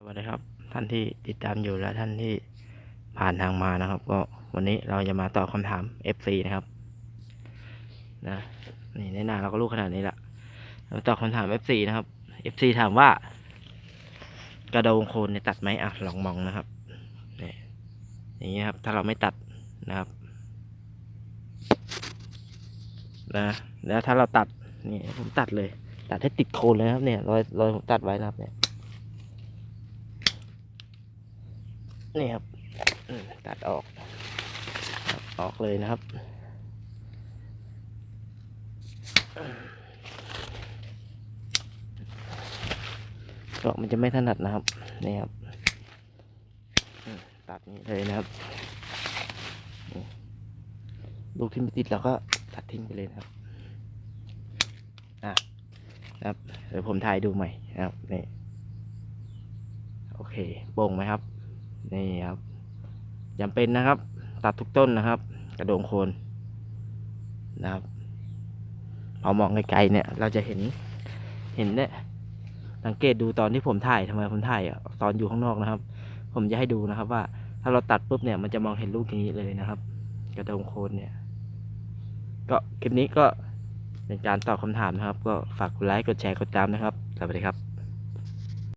สวัสดีครับท่านที่ติดตามอยู่และท่านที่ผ่านทางมานะครับ ก็วันนี้เราจะมาตอบคำถาม FC นะครับนะนี่ในหน้าเราก็รู้ขนาดนี้ละเราตอบคำถาม FC นะครับ FC ถามว่า กระโดงโคนเนี่ยตัดไหมอะลองมองนะครับนี่อย่างนี้ครับ ถ้าเราไม่ตัดนะครับนะแล้วถ้าเราตัดนี่ผมตัดเลย ตัดให้ติดโคนเลยครับเนี่ยรอยรอยผมตัดไว้นะครับเนี่ย นี่ครับตัดออกออกเลยนะครับก็มันจะไม่ถนัดนะครับ นี่ครับ ตัดนี้เลยนะครับ ลูกที่ไม่ติดเราก็ตัดทิ้งไปเลยนะครับ อะนะครับ เดี๋ยวผมถ่ายดูใหม่นะครับ นี่ โอเค โป่งไหมครับ นี่ครับจำเป็นนะครับ ตัดทุกต้นนะครับ กระโดงโคนนะครับพอมองไกลๆเนี่ย เราจะเห็นเห็นเนี่ยสังเกตดูตอนที่ผมถ่ายทำไมผมถ่ายตอนอยู่ข้างนอกนะครับ ผมจะให้ดูนะครับ ว่าถ้าเราตัดปุ๊บเนี่ยมันจะมองเห็นลูกอย่างนี้เลยนะครับ กระโดงโคนเนี่ย ก็คลิปนี้ก็เป็นการตอบคำถามนะครับ ก็ฝากกดไลค์กดแชร์กดติดตามนะครับสวัสดีครับ